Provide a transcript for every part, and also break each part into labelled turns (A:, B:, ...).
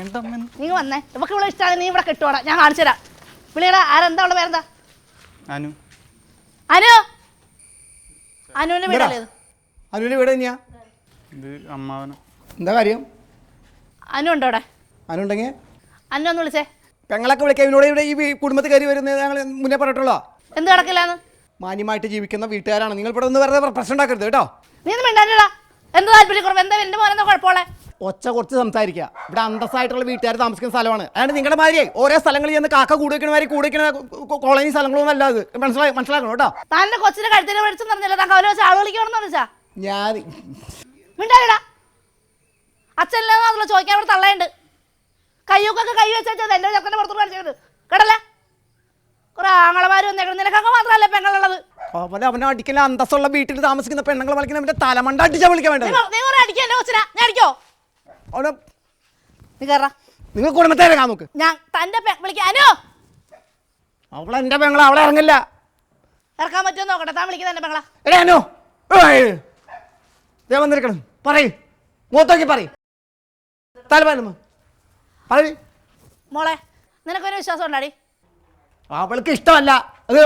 A: നീ വന്നേ. ഇവക്ക് ഇവിടെ ഇഷ്ടമാണ് നീ ഇവിടെ കിട്ടുവാടാ. ഞാൻ കാണിച്ചു തരാം. വിളിയടാ ആരെന്താ ഉള്ള പേരെന്താ?
B: അനു.
A: അനു? അനുവിന്റെ വീടല്ലേ ഇത്?
C: അനുവിന്റെ വീട് തന്നെയാ?
B: ഇത് അമ്മാവന.
C: എന്താ കാര്യം?
A: അനു ഉണ്ടോ അവിടെ?
C: അനുണ്ടെങ്കിൽ
A: അനു ഒന്ന് വിളിച്ചേ.
C: പെങ്ങളൊക്കെ വിളിക്കാം ഇവനോട് ഇവിടെ ഈ വീ- കുടുംബത്തിൽ കയറി വരുന്നത് ഞങ്ങൾ മുന്നേ പറഞ്ഞിട്ടുള്ളോ
A: എന്ത് കിടക്കില്ലാന്ന്
C: മാന്യമായിട്ട് ജീവിക്കുന്ന വീട്ടുകാരാണ്. നിങ്ങൾ ഇവിടെ ഒന്ന് വെറുതെ പ്രശ്നം ഉണ്ടാക്കരുത് കേട്ടോ.
A: നീ ഒന്നും മിണ്ടാനിടാ എന്ത് താല്പര്യക്കുറവ്? എന്താ എന്റെ മോനെന്താ കുഴപ്പമുള്ളേ?
C: ഒച്ച കുറച്ച് സംസാരിക്കുക. ഇവിടെ അന്തസ്സായിട്ടുള്ള വീട്ടുകാർ താമസിക്കുന്ന സ്ഥലമാണ്. അതാണ് നിങ്ങളുടെ മാതിരി ഓരോ സ്ഥലങ്ങളിൽ ചെന്ന് കാക്ക കൂടി വെക്കണ മാതിരി കൂടി വെക്കണ കോളനി സ്ഥലങ്ങളൊന്നും അല്ല അത്. മനസ്സിലായി മനസ്സിലാക്കണം കേട്ടോ.
A: താന്റെ കൊച്ചിന്റെ കഴുത്തിന് പഠിച്ചെന്ന് പറഞ്ഞില്ല താൻ കവല വെച്ച് ആൾ വിളിക്കണമെന്ന് വെച്ചാ
C: ഞാൻ
A: മിണ്ടാനിടാ അച്ഛനില്ലെന്നാണല്ലോ ചോദിക്കാൻ ഇവിടെ തള്ളയുണ്ട്. കയ്യൊക്കെ കൈ വെച്ചാൽ എന്റെ ചെക്കന്റെ പുറത്തോട്ട് കാണിച്ചത് കേട്ടല്ലേ? കുറെ ആങ്ങളമാര് വന്നേക്കണം. നിനക്കൊക്കെ മാത്രമല്ലേ പെങ്ങളുള്ളത്?
C: അവനെ അവനെ അടിക്കുന്ന അന്തസ്സുള്ള വീട്ടിൽ താമസിക്കുന്ന പെണ്ണുങ്ങൾ വിളിക്കുന്ന തലമണ്ട അടിച്ചാ വിളിക്കാൻ വേണ്ടത്.
A: നീ കുറെ അടിക്കാൻ ഞാൻ അടിക്കോ?
C: അവനെ
A: നീ കയറാ
C: നിങ്ങൾ കുടുംബത്തെ ഇറങ്ങാൻ നോക്ക്.
A: ഞാൻ തന്റെ പെ- അനു!
C: അവളെ എന്റെ പെങ്ങളെ അവളെ ഇറങ്ങില്ല.
A: ഇറക്കാൻ പറ്റുമോ നോക്കട്ടെ. താൻ വിളിക്കുന്ന എന്റെ പെങ്ങളാ.
C: എടേ അനു! ദേ വന്നിരിക്കണം. പറയ്. മൂത്തോക്കി പറയ്. തലമാനമ്മ പറയ്.
A: മോളെ നിനക്കൊരു വിശ്വാസം ഉണ്ടാടി.
C: അവൾക്ക് ഇഷ്ടമല്ല. അത്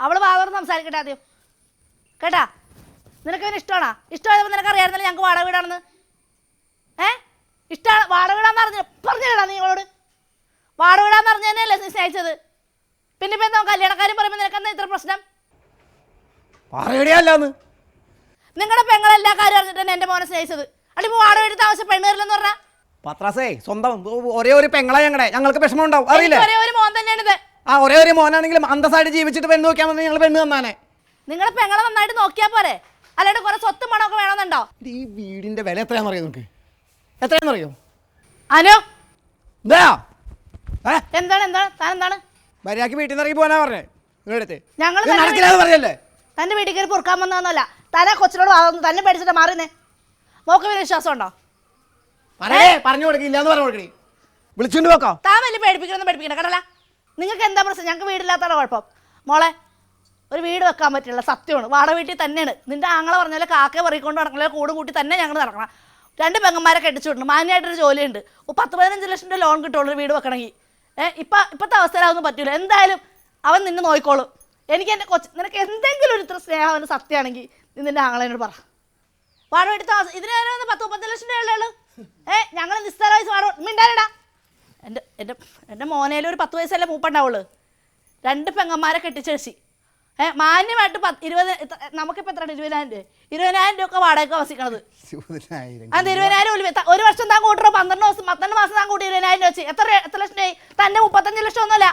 A: അവൾ വാതോട് സംസാരിക്കട്ടെ ആദ്യം. കേട്ടാ? നിനക്ക് ഇവന് ഇഷ്ടമാണോ? ഇഷ്ടമായപ്പോൾ നിനക്ക് അറിയാമായിരുന്നല്ലോ ഞങ്ങൾക്ക് വാടക വീടാണെന്ന്. ഏ? ഇഷ്ടമാണ് വാടക വീടാന്ന് അറിഞ്ഞു പറഞ്ഞു. കേടാ നിങ്ങളോട് വാടക വീടാന്ന് അറിഞ്ഞു തന്നെയല്ലേ നീ സ്നേഹിച്ചത്. പിന്നെ ഇപ്പം എന്താ കല്യാണക്കാരും പറയുമ്പോൾ നിനക്ക് എന്താ ഇത്ര പ്രശ്നം?
C: പറയടിയല്ലാന്ന്
A: നിങ്ങളുടെ പെങ്ങളെല്ലാ കാര്യം അറിഞ്ഞിട്ട് തന്നെ എന്റെ മോനെ സ്നേഹിച്ചത്. അടി ഇപ്പോൾ വാടക എടുത്ത് ആവശ്യം പെണ്ണ് വരില്ലെന്ന് പറഞ്ഞാൽ
C: പത്രാസേ സ്വന്തം ഒരേ ഒരു പെങ്ങളെ ഞങ്ങളുടെ ഞങ്ങൾക്ക് വിഷമം ഉണ്ടാവും അറിയില്ല?
A: ഒരേ ഒരു മോൻ തന്നെയാണിത്.
C: ആ ഒരേ ഒരു മോനാണെങ്കിലും അന്തസ്സായിട്ട് ജീവിച്ചിട്ട് പെണ്ണ് നോക്കിയാൽ മതി. ഞങ്ങൾ പെണ്ണ് തന്നാനെ
A: നിങ്ങളുടെ പെങ്ങളെ നന്നായിട്ട് നോക്കിയാൽ പോരെ. അല്ലാണ്ട് കുറെ സ്വത്തും പണമൊക്കെ വേണമെന്നുണ്ടോ?
C: ഈ വീടിന്റെ വില എത്രയാണെന്ന് അറിയാം നമുക്ക് എത്രയാണെന്ന് അറിയോ
A: അനു?
C: എന്താ ഏ?
A: എന്താണ് എന്താണ്? താൻ എന്താണ്?
C: മര്യാദയ്ക്ക് വീട്ടിൽ നിന്ന് ഇറങ്ങി പോകാനാ പറഞ്ഞേ. നിങ്ങളടുത്ത്
A: ഞങ്ങൾ
C: ഇത് നടക്കില്ലാന്ന് പറയല്ലേ?
A: തന്റെ വീട്ടിൽ കയറി പൊറുക്കാൻ വന്നതെന്നല്ല. തന്നെ കൊച്ചിനോട് വാതൊന്നും തന്നെ പേടിച്ചിട്ട് മാറുന്നേ. മോക്ക് വലിയ വിശ്വാസം ഉണ്ടോ?
C: പറയേ പറഞ്ഞു കൊടുക്കില്ല എന്ന് പറഞ്ഞു കൊടുക്കണേ വിളിച്ചുകൊണ്ട് പോക്കോ.
A: താൻ വലിയ പേടിപ്പിക്കണമെന്ന് പേടിപ്പിക്കണം? കേട്ടല്ല നിങ്ങൾക്ക് എന്താ പ്രശ്നം? ഞങ്ങൾക്ക് വീടില്ലാത്തതാണ് കുഴപ്പം. മോളെ ഒരു വീട് വെക്കാൻ പറ്റില്ല സത്യമാണ്. വാടക വീട്ടിൽ തന്നെയാണ്. നിന്റെ ആങ്ങളെ പറഞ്ഞ പോലെ കാക്ക പറയിക്കൊണ്ട് നടക്കണ കൂട് കൂട്ടി തന്നെ ഞങ്ങൾ നടക്കണം. രണ്ട് പെങ്ങന്മാരെ കെട്ടിച്ചു വിടണം. മാന്യമായിട്ടൊരു ജോലിയുണ്ട്. പത്ത് പതിനഞ്ച് ലക്ഷം രൂപ ലോൺ കിട്ടുള്ളൂ ഒരു വീട് വെക്കണമെങ്കിൽ. ഏഹ് ഇപ്പം ഇപ്പോഴത്തെ അവസ്ഥയിലതൊന്നും പറ്റില്ല എന്തായാലും അവൻ നിന്നെ നോക്കിക്കോളും. എനിക്ക് എന്റെ കൊച്ചു നിനക്ക് എന്തെങ്കിലും ഒരു ഇത്ര സ്നേഹം അവന് സത്യമാണെങ്കിൽ നീ ആങ്ങളെന്നോട് പറ. വാടക എടുത്ത. ഇതിന് പത്ത് മുപ്പത്തഞ്ച് ലക്ഷം രൂപ ഉള്ളൂ ഏ ഞങ്ങൾ നിസ്സാരമായി വാടക മിണ്ടാനടാ. എന്റെ എന്റെ എന്റെ മോനേലും പത്ത് വയസ്സല്ലേ മൂപ്പുണ്ടാവുള്ളൂ. രണ്ട് പെങ്ങന്മാരെ കെട്ടിച്ചേച്ചി. ഏ മാന്യമായിട്ട് പത്ത് ഇരുപത് നമുക്കിപ്പോൾ എത്രയാണ്? ഇരുപതിനായിരം രൂപ. ഇരുപതിനായിരം രൂപ ഒക്കെ വാടക വസിക്കണത്. അത് ഇരുപതിനായിരം ഒരു ഒരു വർഷം താൻ കൂട്ടുറോ പന്ത്രണ്ട് ദിവസം പന്ത്രണ്ട് മാസം താൻ കൂട്ടി ഇരുപതിനായിരം രൂപ വെച്ച്. എത്ര എത്ര ലക്ഷം രൂപ തന്നെ മുപ്പത്തഞ്ച് ലക്ഷം ഒന്നുമല്ല.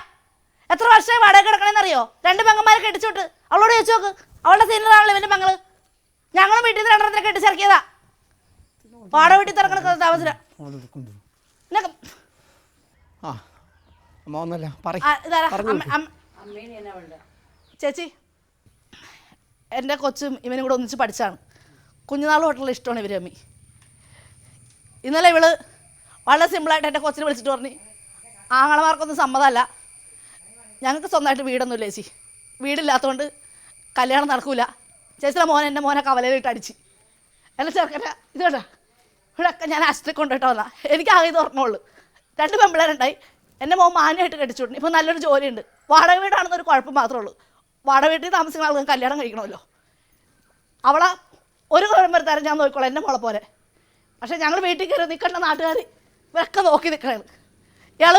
A: എത്ര വർഷമായി വാടക കിടക്കണമെന്ന് അറിയോ രണ്ട് പെങ്ങന്മാരെ കെട്ടിച്ചോട്ട് അവളോട് ചോദിച്ചു നോക്ക്. അവളുടെ സീനിയറാണല്ലോ ഇവന്റെ പെങ്ങൾ ഞങ്ങളും വീട്ടിൽ നിന്ന് രണ്ടെണ്ണത്തിന് കെട്ടിച്ചിറക്കിയതാ വാടക വീട്ടിൽ തിറക്കണ താമസം ഇതാ
C: ആ അമ്മ ഒന്നല്ല പറ
A: ചേച്ചി എന്റെ കൊച്ചും ഇവനും കൂടെ ഒന്നിച്ച് പഠിച്ചാണ്. കുഞ്ഞുനാൾ ഹോട്ടലിൽ ഇഷ്ടമാണ് ഇവർ അമ്മി ഇന്നലെ ഇവൾ വളരെ സിമ്പിളായിട്ട് എന്റെ കൊച്ചിനെ വിളിച്ചിട്ട് പറഞ്ഞു ആങ്ങളമാർക്കൊന്നും സമ്മതമല്ല. ഞങ്ങൾക്ക് സ്വന്തമായിട്ട് വീടൊന്നുമില്ല ചേച്ചി. വീടില്ലാത്തതുകൊണ്ട് കല്യാണം നടക്കൂല. ചേച്ചിയുടെ മോനെ എന്റെ മോനെ കവലയിലിട്ട് അടിച്ച്. എന്റെ ചെറുക്കന്റെ ഇത് കേട്ടോ ഇവിടെയൊക്കെ ഞാൻ ആശുപത്രി കൊണ്ടുപോയിട്ട് എനിക്ക് ആകെ ഇത് ഓർമ്മയുള്ളൂ. രണ്ട് പെമ്പിളേരുണ്ടായി എന്റെ മോൻ മാന്യമായിട്ട് കടിച്ചു വിടണം ഇപ്പോൾ നല്ലൊരു ജോലിയുണ്ട്. വാടക വീടാണെന്നൊരു കുഴപ്പം മാത്രമേ ഉള്ളൂ. വാടക വീട്ടിൽ താമസിക്കുന്ന ആൾക്ക് കല്യാണം കഴിക്കണമല്ലോ. അവളെ ഒരു കുഴപ്പം തരം ഞാൻ നോക്കിക്കോളാം എന്റെ മോളെ പോലെ. പക്ഷേ ഞങ്ങൾ വീട്ടിൽ കയറി നിൽക്കേണ്ട നാട്ടുകാർ ഇവരൊക്കെ നോക്കി നിൽക്കണത് ഇയാൾ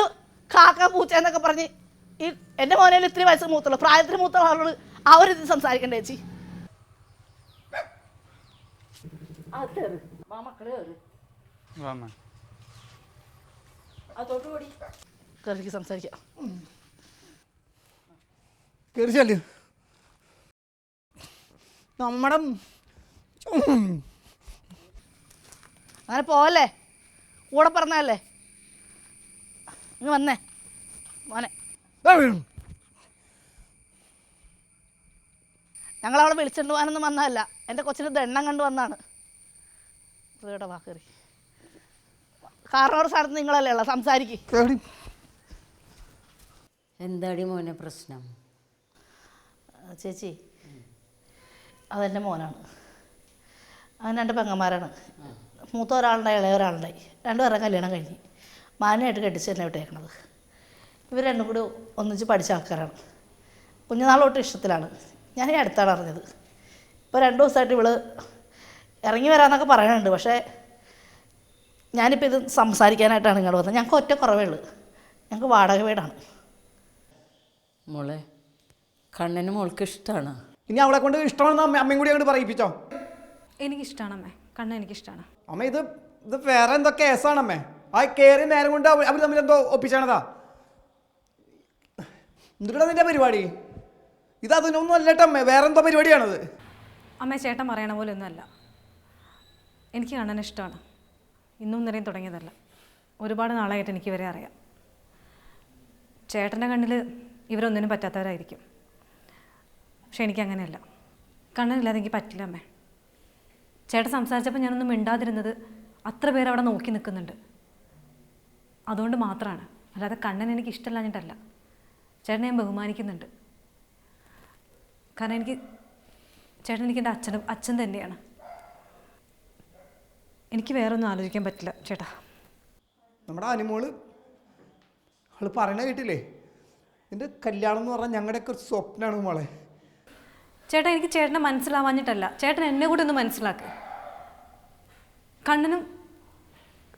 A: കാക്ക പൂച്ച എന്നൊക്കെ പറഞ്ഞ് ഈ എന്റെ മോനെ ഇത്തിരി വയസ്സ് മൂത്തുള്ളൂ. പ്രായത്തിന് മൂത്തുള്ള ആളോട് ആ ഒരു ഇത് സംസാരിക്കണ്ടേ ചേച്ചി? സംസാരിക്കാം.
C: തീർച്ചയായും നമ്മുടെ.
A: അങ്ങനെ പോവല്ലേ? കൂടെ പറഞ്ഞല്ലേ ഇങ്ങ് വന്നേ. മോനെ. ഞങ്ങളവിടെ അവളെ വിളിച്ചിട്ട് പോകാനൊന്നും വന്നതല്ല. എന്റെ കൊച്ചിന് ദണ്ണം കണ്ടു വന്നാണ് ഇവിടെ വാ കയറി കാരണവർ സ്ഥലത്ത് നിങ്ങളല്ലേ ഉള്ള? സംസാരിക്ക്.
D: എന്താടി മോനെ പ്രശ്നം?
A: ചേച്ചി അതെന്റെ മോനാണ്. അവൻ രണ്ട് പെങ്ങന്മാരാണ്. മൂത്ത ഒരാളുണ്ടായി ഇളയ ഒരാളുണ്ടായി രണ്ടുപേരുടെ കല്യാണം കഴിഞ്ഞ് മാനായിട്ട് കെട്ടിച്ച് തന്നെ വിട്ടേക്കണത് ഇവർ രണ്ടും കൂടി ഒന്നിച്ച് പഠിച്ച ആൾക്കാരാണ്. കുഞ്ഞുനാൾ തൊട്ട് ഇഷ്ടത്തിലാണ്. ഞാൻ ഈ അടുത്താണ് അറിഞ്ഞത്. ഇപ്പോൾ രണ്ട് ദിവസമായിട്ട് ഇവൾ ഇറങ്ങി വരാമെന്നൊക്കെ പറയുന്നുണ്ട്. പക്ഷേ ഞാനിപ്പോൾ ഇത് സംസാരിക്കാനായിട്ടാണ് ഇങ്ങോട്ട് വന്നത്. ഞങ്ങൾക്ക് ഒറ്റ കുറവേ ഉള്ളൂ. ഞങ്ങൾക്ക് വാടക വീടാണ്.
D: മോളെ കണ്ണന് മോൾക്ക് ഇഷ്ടമാണ്
C: ഇനി അവളെ കൊണ്ട് ഇഷ്ടമാണെന്ന് അമ്മ അമ്മയും കൂടി അങ്ങോട്ട് പറയിപ്പിച്ചോ?
E: എനിക്കിഷ്ടമാണ് അമ്മേ. കണ്ണ് എനിക്ക് ഇഷ്ടമാണ്
C: അമ്മ ഇത് ഇത് വേറെ എന്തോ കേസാണ് അമ്മേ. ആ കയറി നേരം കൊണ്ട് അവർ അവർ തമ്മിൽ എന്തോ ഒപ്പിച്ചാണതാ. എന്തിട്ടാ നിന്റെ പരിപാടി? ഇത് അതിനൊന്നും അല്ലട്ടെ അമ്മേ. വേറെ എന്തോ പരിപാടിയാണത്.
E: അമ്മേ ചേട്ടൻ പറയണ പോലെ ഒന്നുമല്ല എനിക്ക് കണ്ണൻ ഇഷ്ടമാണ്. ഇന്നും ഇന്നലെയും തുടങ്ങിയതല്ല. ഒരുപാട് നാളായിട്ട് എനിക്ക് ഇവരെ അറിയാം. ചേട്ടന്റെ കണ്ണിൽ ഇവരൊന്നിനും പറ്റാത്തവരായിരിക്കും. പക്ഷെ എനിക്കങ്ങനെയല്ല. കണ്ണനില്ലാതെ എനിക്ക് പറ്റില്ല അമ്മേ. ചേട്ടൻ സംസാരിച്ചപ്പോൾ ഞാനൊന്നും മിണ്ടാതിരുന്നത് അത്ര പേര് അവിടെ നോക്കി നിൽക്കുന്നുണ്ട്. അതുകൊണ്ട് മാത്രമാണ് അല്ലാതെ കണ്ണൻ എനിക്ക് ഇഷ്ടമല്ലാഞ്ഞിട്ടല്ല. ചേട്ടനെ ഞാൻ ബഹുമാനിക്കുന്നുണ്ട്. കാരണം എനിക്ക് ചേട്ടൻ എനിക്ക് എന്റെ അച്ഛനും അച്ഛൻ തന്നെയാണ്. എനിക്ക് വേറെ ഒന്നും ആലോചിക്കാൻ പറ്റില്ല ചേട്ടാ.
C: നമ്മുടെ അനുമോൾ അവൾ പറയണ കേട്ടില്ലേ? എന്റെ കല്യാണം എന്ന് പറഞ്ഞാൽ ഞങ്ങളുടെയൊക്കെ ഒരു സ്വപ്നമാണ് മോളെ.
E: ചേട്ടാ എനിക്ക് ചേട്ടനെ മനസ്സിലാവാഞ്ഞിട്ടല്ല. ചേട്ടൻ എന്നെ കൂടെ ഒന്ന് മനസ്സിലാക്ക്. കണ്ണനും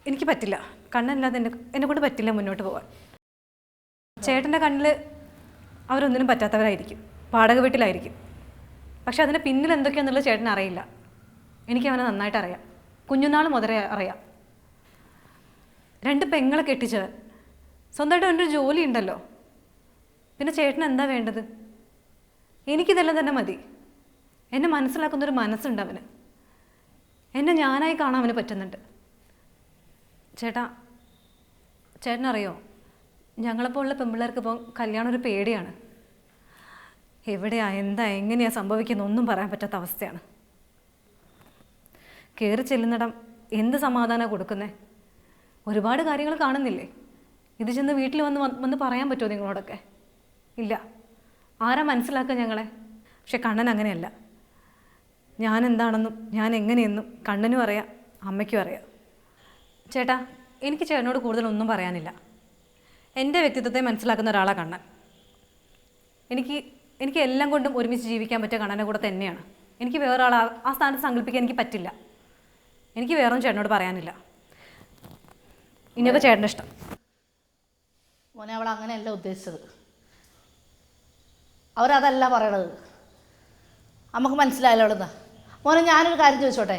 E: എനിക്ക് പറ്റില്ല. കണ്ണനല്ലാതെ എന്നെ എന്നെ കൊണ്ട് പറ്റില്ല മുന്നോട്ട് പോകാൻ ചേട്ടന്റെ കണ്ണിൽ അവരൊന്നിനും പറ്റാത്തവരായിരിക്കും. പാടക വീട്ടിലായിരിക്കും. പക്ഷെ അതിന്റെ പിന്നിൽ എന്തൊക്കെയാണെന്നുള്ളത് ചേട്ടൻ അറിയില്ല. എനിക്ക് അവനെ നന്നായിട്ട് അറിയാം. കുഞ്ഞുനാൾ മുതലേ അറിയാം. രണ്ട് പെങ്ങളെ കെട്ടിച്ചവൻ. സ്വന്തമായിട്ട് അവന്റെ ജോലി ഉണ്ടല്ലോ. പിന്നെ ചേട്ടൻ എന്താ വേണ്ടത്? എനിക്കിതെല്ലാം തന്നെ മതി. എന്നെ മനസ്സിലാക്കുന്നൊരു മനസ്സുണ്ട് അവന്. എന്നെ ഞാനായി കാണാൻ അവന് പറ്റുന്നുണ്ട്. ചേട്ടാ ചേട്ടനറിയോ? ഞങ്ങളെപ്പോലുള്ള പെമ്പിള്ളേർക്ക് ഇപ്പോൾ കല്യാണം ഒരു പേടിയാണ്. എവിടെയാ എന്താ എങ്ങനെയാ സംഭവിക്കുന്ന ഒന്നും പറയാൻ പറ്റാത്ത അവസ്ഥയാണ്. കയറി ചെല്ലുന്നിടം എന്ത് സമാധാനമാണ് കൊടുക്കുന്നേ? ഒരുപാട് കാര്യങ്ങൾ കാണുന്നില്ലേ? ഇത് ചെന്ന് വീട്ടിൽ വന്ന് വന്ന് പറയാൻ പറ്റുമോ നിങ്ങളോടൊക്കെ? ഇല്ല. ആരാ മനസ്സിലാക്കുക ഞങ്ങളെ? പക്ഷെ കണ്ണൻ അങ്ങനെയല്ല. ഞാൻ എന്താണെന്നും ഞാൻ എങ്ങനെയെന്നും കണ്ണനും അറിയാം അമ്മയ്ക്കും അറിയാം. ചേട്ടാ എനിക്ക് ചേട്ടനോട് കൂടുതലൊന്നും പറയാനില്ല. എന്റെ വ്യക്തിത്വത്തെ മനസ്സിലാക്കുന്ന ഒരാളാണ് കണ്ണൻ. എനിക്ക് എനിക്ക് എല്ലാം കൊണ്ടും ഒരുമിച്ച് ജീവിക്കാൻ പറ്റിയ കണ്ണനെ കൂടെ തന്നെയാണ്. എനിക്ക് വേറെ ആൾ ആ സ്ഥാനത്ത് സങ്കല്പിക്കാൻ എനിക്ക് പറ്റില്ല. എനിക്ക് വേറൊന്നും ചേട്ടനോട് പറയാനില്ല. ഇനിയൊക്കെ ചേട്ടന്റെ ഇഷ്ടം.
A: മോനെ അവൾ അങ്ങനെയല്ല ഉദ്ദേശിച്ചത്. അവരതല്ല പറയണത്. നമുക്ക് മനസ്സിലായല്ലോ അവിടുന്ന്. മോനെ ഞാനൊരു കാര്യം ചോദിച്ചോട്ടെ?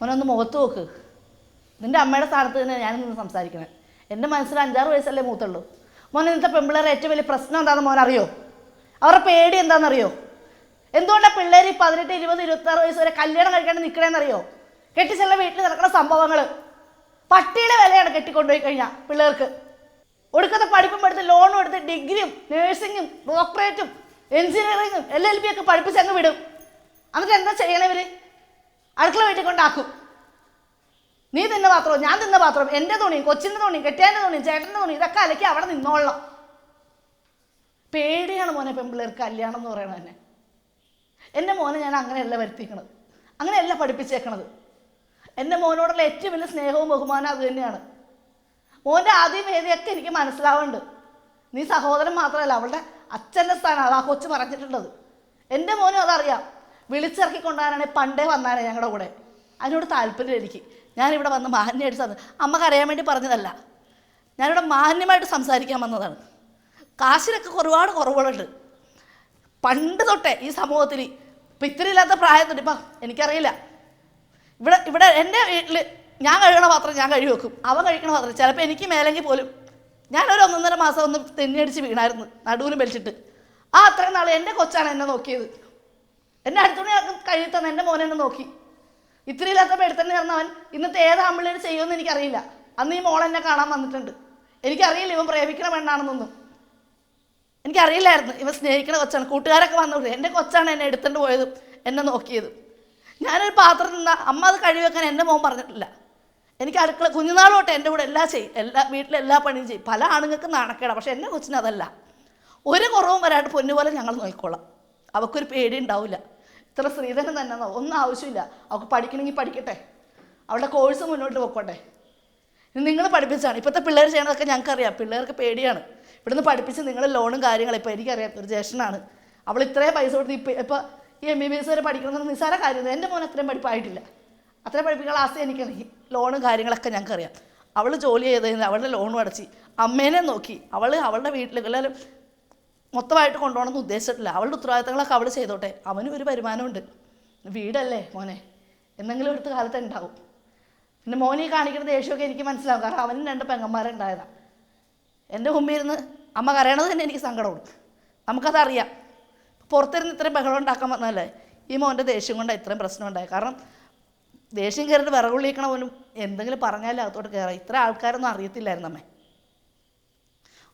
A: മോനൊന്ന് മുഖത്ത് നോക്ക്. നിന്റെ അമ്മയുടെ സ്ഥാനത്ത് തന്നെ ഞാൻ നിന്ന് സംസാരിക്കണേ. എന്റെ മനസ്സിൽ അഞ്ചാറ് വയസ്സല്ലേ മൂത്തുള്ളൂ. മോനെ ഇന്നത്തെ പെൺപിള്ളേരെ ഏറ്റവും വലിയ പ്രശ്നം എന്താണെന്ന് മോൻ അറിയോ? അവരുടെ പേടി എന്താണെന്നറിയോ എന്തുകൊണ്ടാണ് പിള്ളേർ പതിനെട്ട് ഇരുപത് ഇരുപത്താറ് വയസ്സ് വരെ കല്യാണം കഴിക്കാണ്ട് നിൽക്കണേന്നറിയോ കെട്ടിച്ചെല്ലാം വീട്ടിൽ നടക്കുന്ന സംഭവങ്ങൾ പട്ടിയുടെ വിലയാണ് കെട്ടിക്കൊണ്ടുപോയി കഴിഞ്ഞാൽ പിള്ളേർക്ക്. ഒടുക്കത്തെ പഠിപ്പും എടുത്ത് ലോണും എടുത്ത് ഡിഗ്രിയും നേഴ്സിങ്ങും ഡോക്ടറേറ്റും എഞ്ചിനീയറിങ്ങും എൽ എൽ ബി ഒക്കെ പഠിപ്പിച്ച് അങ്ങ് വിടും. എന്നിട്ട് എന്താ ചെയ്യണവർ അടുക്കള വീട്ടിൽ കൊണ്ടാക്കും. നീ തിന്ന പാത്രം ഞാൻ തിന്ന പാത്രം എന്റെ തുണിയും കൊച്ചിന്റെ തുണിയും കെട്ടിയാന്റെ തുണിയും ചേട്ടന്റെ തുണിയും ഇതൊക്കെ അലക്കി അവിടെ നിന്നോളാം പേടിയാണ് മോനെ പെൺപിള്ളേർക്ക് കല്യാണം എന്ന് പറയണത് തന്നെ. എന്റെ മോനെ ഞാൻ അങ്ങനെയല്ല വരുത്തിക്കണത്. അങ്ങനെയല്ല പഠിപ്പിച്ചേക്കണത്. എന്റെ മോനോടുള്ള ഏറ്റവും വലിയ സ്നേഹവും ബഹുമാനം അത് തന്നെയാണ്. മോന്റെ ആദ്യം വേദിയൊക്കെ എനിക്ക് മനസ്സിലാവുന്നുണ്ട്. നീ സഹോദരൻ മാത്രമല്ല അവളുടെ അച്ഛന്റെ സ്ഥാനമാണ് ആ കൊച്ചു പറഞ്ഞിട്ടുള്ളത്. എന്റെ മോനും അതറിയാം. വിളിച്ചിറക്കി കൊണ്ടുവരാണെങ്കിൽ പണ്ടേ വന്നാനേ ഞങ്ങളുടെ കൂടെ. അതിനോട് താല്പര്യം എനിക്ക്. ഞാനിവിടെ വന്ന് മാന്യമായിട്ട് സംസാ അമ്മയ്ക്ക് അറിയാൻ വേണ്ടി പറഞ്ഞതല്ല. ഞാനിവിടെ മാന്യമായിട്ട് സംസാരിക്കാൻ വന്നതാണ്. കാശിനൊക്കെ ഒരുപാട് കുറവുകളുണ്ട്. പണ്ട് തൊട്ടേ ഈ സമൂഹത്തിൽ ഇപ്പം ഇത്തിരി ഇല്ലാത്ത പ്രായം തൊട്ട് ഇപ്പം എനിക്കറിയില്ല. ഇവിടെ ഇവിടെ എന്റെ വീട്ടിൽ ഞാൻ കഴുകണ പാത്രം ഞാൻ കഴുകി വെക്കും. അവൻ കഴിക്കണ പാത്രം. ചിലപ്പോൾ എനിക്ക് മേലെങ്കിൽ പോലും ഞാനൊരു ഒന്നൊന്നര മാസം ഒന്ന് തെന്നിയടിച്ച് വീണായിരുന്നു നടുവിലും വലിച്ചിട്ട്. ആ അത്രയും നാൾ എന്റെ കൊച്ചാണ് എന്നെ നോക്കിയത്. എന്നെ അടുത്തുണി കഴുകി തന്നെ എന്റെ മോനെ എന്നെ നോക്കി. ഇത്രയും ഇല്ലാത്തപ്പോൾ എടുത്തന്നെ അവൻ ഇന്നത്തെ ഏത് ആമ്പിള്ളേർ ചെയ്യുമെന്ന് എനിക്കറിയില്ല. അന്ന് ഈ മോൾ എന്നെ കാണാൻ വന്നിട്ടുണ്ട്. എനിക്കറിയില്ല ഇവൻ പ്രേമിക്കണ പെണ്ണാണെന്നൊന്നും. എനിക്കറിയില്ലായിരുന്നു. ഇവൻ സ്നേഹിക്കണ കൊച്ചാണ്. കൂട്ടുകാരൊക്കെ വന്നുകൊണ്ട് എന്റെ കൊച്ചാണ് എന്നെ എടുത്തുകൊണ്ട് പോയതും എന്നെ നോക്കിയതും. ഞാനൊരു പാത്രം നിന്ന അമ്മ അത് കഴിവെക്കാൻ എന്റെ മോൻ പറഞ്ഞിട്ടില്ല. എനിക്ക് അടുക്കള കുഞ്ഞുനാൾ എന്റെ കൂടെ എല്ലാം ചെയ്യും എല്ലാ വീട്ടിലെ എല്ലാ പണിയും ചെയ്യും. പല ആണുങ്ങൾക്ക് നാണക്കേടാ. പക്ഷെ എന്നെ കൊച്ചിന് അതല്ല. ഒരു കുറവും വരാണ്ട് പൊന്നുപോലെ ഞങ്ങൾ നോക്കിക്കോളാം അവൾക്കൊരു പേടി ഉണ്ടാവില്ല ഇത്ര സ്ത്രീധനം തന്നെ ഒന്നും ആവശ്യമില്ല. അവൾക്ക് പഠിക്കണമെങ്കിൽ പഠിക്കട്ടെ. അവളുടെ കോഴ്സ് മുന്നോട്ട് പോയിക്കോട്ടെ. നിങ്ങൾ പഠിപ്പിച്ചാണ് ഇപ്പോഴത്തെ പിള്ളേർ ചെയ്യണതൊക്കെ ഞങ്ങൾക്കറിയാം. പിള്ളേർക്ക് പേടിയാണ്. ഇവിടുന്ന് പഠിപ്പിച്ച് നിങ്ങൾ ലോണും കാര്യങ്ങളും ഇപ്പോൾ എനിക്കറിയാം. ഒരു ജ്യേഷ്ഠനാണ്. അവൾ ഇത്രയും പൈസ കൊടുത്ത് ഇപ്പം ഇപ്പോൾ ഈ എം ബി ബി എസ് വരെ പഠിക്കണമെന്ന് നിസ്സാര കാര്യമൊന്നും എന്റെ മോൻ അത്രയും പഠിപ്പായിട്ടില്ല. അത്രയും പഠിപ്പിക്കാനുള്ള ആസ്തി എനിക്കറിയാം. ലോണും കാര്യങ്ങളൊക്കെ ഞങ്ങൾക്കറിയാം. അവൾ ജോലി ചെയ്ത് അവളുടെ ലോണും അടച്ച് അമ്മേനെ നോക്കി. അവൾ അവളുടെ വീട്ടിൽ എല്ലാവരും മൊത്തമായിട്ട് കൊണ്ടുപോകണമെന്ന് ഉദ്ദേശിച്ചിട്ടില്ല. അവളുടെ ഉത്തരവാദിത്തങ്ങളൊക്കെ അവൾ ചെയ്തോട്ടെ. അവനും ഒരു വരുമാനമുണ്ട്. വീടല്ലേ മോനെ? എന്തെങ്കിലും എടുത്ത കാലത്ത് ഉണ്ടാവും. പിന്നെ മോനെ കാണിക്കുന്ന ദേഷ്യമൊക്കെ എനിക്ക് മനസ്സിലാവും. കാരണം അവനും രണ്ട് പെങ്ങന്മാരുണ്ടായതാണ് എന്റെ മുമ്പിൽ ഇരുന്ന് അമ്മ കരയണത് തന്നെ എനിക്ക് സങ്കടമുണ്ട് നമുക്കതറിയാം പുറത്തിരുന്ന് ഇത്രയും ബഹളം ഉണ്ടാക്കാൻ വന്നതല്ലേ? ഈ മോന്റെ ദേഷ്യം കൊണ്ടാണ് ഇത്രയും പ്രശ്നം ഉണ്ടായത്. കാരണം ദേഷ്യം കയറിയിട്ട് വിറകുള്ളിക്കണ പോലും എന്തെങ്കിലും പറഞ്ഞാലും അകത്തോട്ട് കയറാം ഇത്ര ആൾക്കാരൊന്നും അറിയത്തില്ലായിരുന്നു അമ്മേ.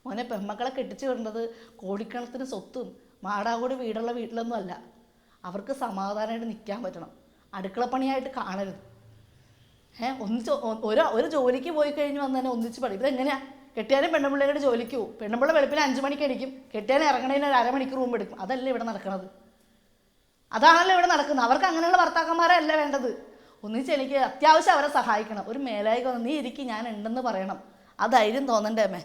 A: മോനെ പെമ്മക്കളെ കെട്ടിച്ചു വിടേണ്ടത് കോടിക്കണത്തിന് സ്വത്തും മാടാകൂടി വീടുള്ള വീട്ടിലൊന്നും അല്ല. അവർക്ക് സമാധാനമായിട്ട് നിൽക്കാൻ പറ്റണം. അടുക്കളപ്പണിയായിട്ട് കാണരുത്. ഏഹ് ഒന്നിച്ച് ഒരു ഒരു ജോലിക്ക് പോയി കഴിഞ്ഞ് വന്ന് തന്നെ ഒന്നിച്ച് പഠിക്കും ഇതെങ്ങനെയാണ് കെട്ടിയാലും പെണ്ണുപിള്ളേരുടെ ജോലിക്ക് പോകും പെണ്ണുപിള്ള വെളുപ്പിന് അഞ്ച് മണിക്ക് അടിക്കും കെട്ടിയാലും ഇറങ്ങണതിന് ഒരു അരമണിക്കൂർ മുമ്പ് എടുക്കും. അതല്ലേ ഇവിടെ നടക്കുന്നത് അതാണല്ലോ ഇവിടെ നടക്കുന്നത്. അവർക്ക് അങ്ങനെയുള്ള ഭർത്താക്കന്മാരല്ല വേണ്ടത്. ഒന്നിച്ച് എനിക്ക് അത്യാവശ്യം അവരെ സഹായിക്കണം. ഒരു മേലായിക നീ ഇരിക്കും ഞാൻ ഉണ്ടെന്ന് പറയണം. ധൈര്യം തോന്നണ്ടേ അമ്മേ?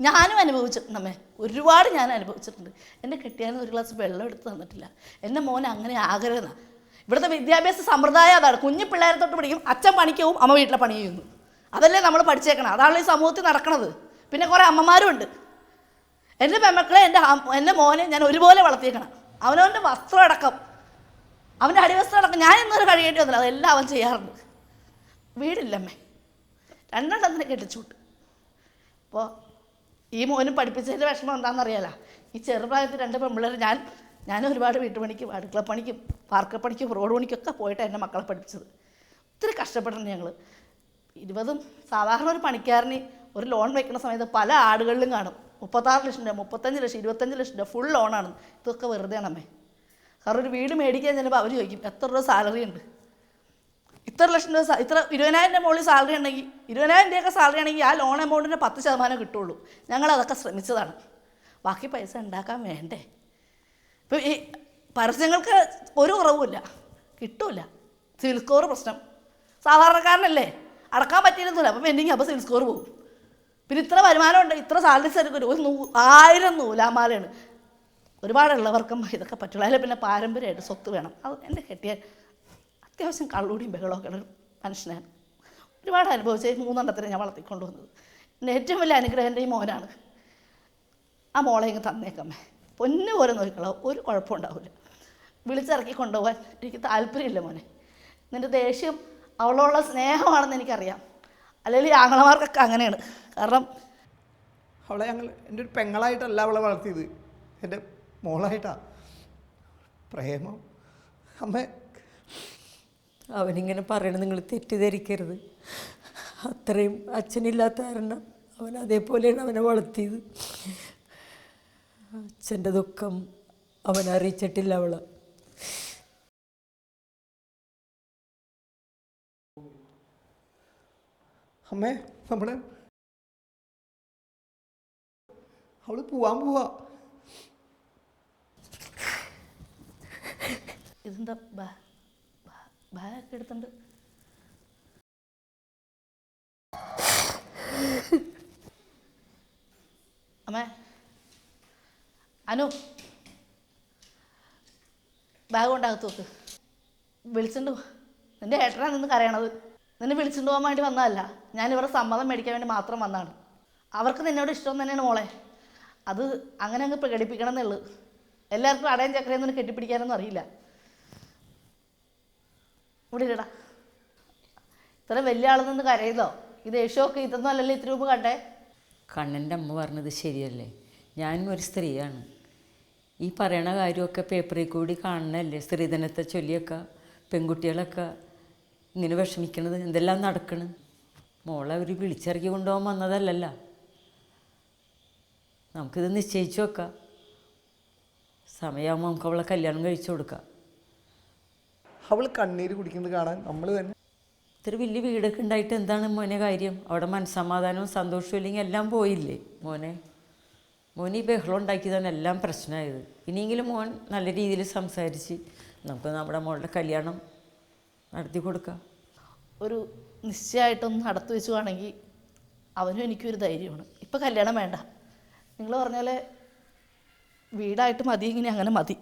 A: ഞാനും അനുഭവിച്ചിട്ടുണ്ട് അമ്മേ ഒരുപാട് ഞാൻ അനുഭവിച്ചിട്ടുണ്ട്. എന്റെ കെട്ടിയാനും ഒരു ഗ്ലാസ് വെള്ളം എടുത്ത് തന്നിട്ടില്ല. എന്റെ മോൻ അങ്ങനെ ആഗ്രഹം. ഇവിടുത്തെ വിദ്യാഭ്യാസ സമ്പ്രദായം അതാണ്. കുഞ്ഞു പിള്ളേരെ തൊട്ട് പഠിക്കും അച്ഛൻ പണിക്ക് പോവും അമ്മ വീട്ടിലെ പണി ചെയ്യുന്നു. അതല്ലേ നമ്മൾ പഠിച്ചേക്കണം അതാണ് ഈ സമൂഹത്തിൽ നടക്കണത്. പിന്നെ കുറേ അമ്മമാരും ഉണ്ട്. എന്റെ പെമ്മക്കളെ എന്റെ എന്റെ മോനെ ഞാൻ ഒരുപോലെ വളർത്തിയേക്കണം. അവനവന്റെ വസ്ത്രം അടക്കം. അവന്റെ അടിവസ്ത്രം നടക്കും ഞാൻ ഇന്നൊരു കഴിയേണ്ടി വന്നില്ല. അതെല്ലാം അവൻ ചെയ്യാറുണ്ട്. വീടില്ലമ്മേ. രണ്ടെണ്ണത്തിന് കെട്ടിച്ചുവിട്ട് അപ്പോൾ ഈ മോനും പഠിപ്പിച്ചതിന്റെ വിഷമം എന്താണെന്നറിയാലോ? ഈ ചെറുപ്രായത്തിൽ രണ്ട് പെമ്പിള്ളേർ ഞാൻ ഞാൻ ഒരുപാട് വീട്ടുപണിക്കും അടുക്കളപ്പണിക്കും പാർക്കപ്പണിക്കും റോഡ് പണിക്കൊക്കെ പോയിട്ടാണ് എന്റെ മക്കളെ പഠിപ്പിച്ചത്. ഒത്തിരി കഷ്ടപ്പെട്ടിട്ടുണ്ട് ഞങ്ങൾ ഇരുപതും സാധാരണ ഒരു പണിക്കാരന് ഒരു ലോൺ വെക്കുന്ന സമയത്ത് പല ആടുകളിലും കാണും. മുപ്പത്താറ് ലക്ഷം രൂപ മുപ്പത്തഞ്ച് ലക്ഷം ഇരുപത്തഞ്ച് ലക്ഷം രൂപ ഫുൾ ലോണാണ് ഇതൊക്കെ വെറുതെ ആണമ്മേ കാരണം ഒരു വീട് മേടിക്കാൻ ചെല്ലുമ്പോൾ അവർ ചോദിക്കും എത്ര രൂപ സാലറി ഉണ്ട്? ഇത്ര ലക്ഷം രൂപ ഇത്ര ഇരുപതിനായിരം രൂപ മുകളിൽ സാലറി ഉണ്ടെങ്കിൽ ഇരുപതിനായിരം രൂപയൊക്കെ സാലറി ആണെങ്കിൽ ആ ലോൺ എമൗണ്ടിന് പത്ത് ശതമാനം കിട്ടുള്ളൂ. ഞങ്ങൾ അതൊക്കെ ശ്രമിച്ചതാണ്. ബാക്കി പൈസ ഉണ്ടാക്കാൻ വേണ്ടേ? ഇപ്പം ഈ പരസ്യങ്ങൾക്ക് ഒരു കുറവുമില്ല കിട്ടൂല സിവിൽ സ്കോർ പ്രശ്നം. സാധാരണക്കാരനല്ലേ? അടക്കാൻ പറ്റിയിരുന്നില്ല. അപ്പം പെൻഡിങ് അപ്പോൾ സിവിൽ സ്കോർ പോകും. പിന്നെ ഇത്ര വരുമാനമുണ്ട് ഇത്ര സാലറി സർക്കും ഒരു നൂ ആയിരം നൂലാമാലയാണ്. ഒരുപാടുള്ളവർക്കും ഇതൊക്കെ പറ്റുള്ളൂ. അതിൽ പിന്നെ പാരമ്പര്യമായിട്ട് സ്വത്ത് വേണം. അത് എന്റെ കെട്ടിയ അത്യാവശ്യം കള്ളുടിയും ബഹളമൊക്കെ മനുഷ്യനാണ്. ഒരുപാട് അനുഭവിച്ച് മൂന്നെണ്ണത്തിന് ഞാൻ വളർത്തിക്കൊണ്ടുവന്നത്. എന്റെ ഏറ്റവും വലിയ അനുഗ്രഹം എന്റെ ഈ മോനാണ്. ആ മോളെ ഇങ്ങ് തന്നേക്കമ്മേ. പൊന്നു പോലെ നോക്കിക്കളോ. ഒരു കുഴപ്പം ഉണ്ടാവില്ല. വിളിച്ചിറക്കി കൊണ്ടുപോകാൻ എനിക്ക് താല്പര്യമില്ല മോനെ. നിന്റെ ദേഷ്യം അവളോടുള്ള സ്നേഹമാണെന്ന് എനിക്കറിയാം. അല്ലെങ്കിൽ ആങ്ങളമാർക്കൊക്കെ അങ്ങനെയാണ്. കാരണം
C: അവളെ ഞങ്ങൾ എന്റെ ഒരു പെങ്ങളായിട്ടല്ല അവളെ വളർത്തിയത്. എന്റെ മോളായിട്ടാ. പ്രേമം. അമ്മ.
D: അവനിങ്ങനെ പറയണത് നിങ്ങൾ തെറ്റിദ്ധരിക്കരുത്. അത്രയും അച്ഛനില്ലാത്ത കാരണം അവൻ അതേപോലെയാണ് അവനെ വളർത്തിയത്. അച്ഛന്റെ ദുഃഖം അവൻ അറിയിച്ചിട്ടില്ല അവളെ.
C: അമ്മേ നമ്മുടെ അവൾ പോവാൻ പോവാ.
A: ഇതെന്താ? ബാ ബാഗൊക്കെ എടുത്തുണ്ട്. അമ്മേ അനു ബാഗ് കൊണ്ടാകത്ത് നോക്ക് വിളിച്ചിട്ട്. നിന്റെ ഏട്ടനാ നിന്ന് കരയണത്. നിന്നെ വിളിച്ചിട്ട് പോകാൻ വേണ്ടി വന്നതല്ല. ഞാൻ ഇവരുടെ സമ്മതം മേടിക്കാൻ വേണ്ടി മാത്രം വന്നതാണ്. അവർക്ക് നിന്നോട് ഇഷ്ടം തന്നെയാണ് മോളെ. അത് അങ്ങനെ അങ്ങ് പ്രകടിപ്പിക്കണം എന്നുള്ളൂ എല്ലാവർക്കും അടയും ചക്കരയൊന്നും കെട്ടിപ്പിടിക്കാനൊന്നും അറിയില്ല. ഇവിടെ ഇടാ ഇത്ര വലിയ ആളിൽ നിന്ന് കരയുന്നോ? ഇത് യേശുവൊക്കെ ഇതൊന്നും അല്ലല്ലോ ഇത്ര രൂപ കണ്ടേ?
D: കണ്ണന്റെ അമ്മ പറഞ്ഞത് ശരിയല്ലേ? ഞാനും ഒരു സ്ത്രീയാണ്. ഈ പറയണ കാര്യമൊക്കെ പേപ്പറിൽ കൂടി കാണണല്ലേ? സ്ത്രീധനത്തെ ചൊല്ലിയൊക്കെ പെൺകുട്ടികളൊക്കെ ഇങ്ങനെ വിഷമിക്കണത് എന്തെല്ലാം നടക്കണ്? മോളെ അവർ വിളിച്ചിറക്കി കൊണ്ടുപോകാൻ വന്നതല്ലല്ല. നമുക്കിത് നിശ്ചയിച്ചു വെക്കാം. സമയമാകുമ്പോൾ നമുക്ക് അവളെ കല്യാണം കഴിച്ചു കൊടുക്കാം.
C: അവൾ കണ്ണീര് കുടിക്കുന്നത് കാണാൻ നമ്മൾ തന്നെ.
D: ഇത്ര വലിയ വീടൊക്കെ ഉണ്ടായിട്ട് എന്താണ് മോനെ കാര്യം? അവിടെ മനസ്സമാധാനവും സന്തോഷവും ഇല്ലെങ്കിൽ എല്ലാം പോയില്ലേ മോനെ? മോൻ ഈ ബഹളം ഉണ്ടാക്കിയതാണ് എല്ലാം പ്രശ്നമായത്. ഇനിയെങ്കിലും മോൻ നല്ല രീതിയിൽ സംസാരിച്ച് നമുക്ക് നമ്മുടെ മോളുടെ കല്യാണം നടത്തി കൊടുക്കാം.
A: ഒരു നിശ്ചയമായിട്ടൊന്ന് നടത്തി വെച്ചുവാണെങ്കിൽ അവനും എനിക്കൊരു ധൈര്യമാണ്. ഇപ്പം കല്യാണം വേണ്ട. നിങ്ങൾ പറഞ്ഞ പോലെ വീടായിട്ട് മതി ഇങ്ങനെ അങ്ങനെ മതി.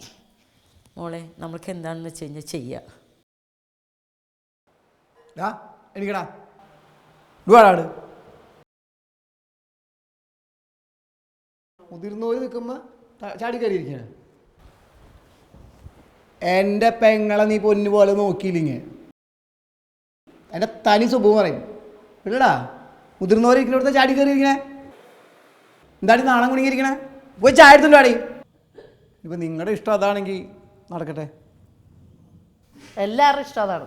D: മോളെ നമ്മൾക്ക് എന്താണെന്ന് വെച്ച് കഴിഞ്ഞാൽ ചെയ്യുക
C: ഡാ എനിക്കടാ ഇടുവാടാട് മുതിർന്നവര് നിൽക്കുമ്പോൾ ചാടി കയറിയിരിക്കണ. എന്റെ പെങ്ങളെ നീ പൊന്നു പോലെ നോക്കിയില്ലെങ്കിൽ എന്റെ തനി സ്വഭാവം പറയും. ഇല്ലടാ മുതിർന്നവർ ഇരിക്കുന്നിടത്ത് ചാടി കയറിയിരിക്കണേ. എന്താടി നാണം കുണിങ്ങിയിരിക്കണേ? പോയി ചായ എടുത്തുണ്ടാടി ഇപ്പം നിങ്ങളുടെ ഇഷ്ടം അതാണെങ്കിൽ നടക്കട്ടെ.
A: എല്ലാവരുടെ ഇഷ്ടം അതാണ്.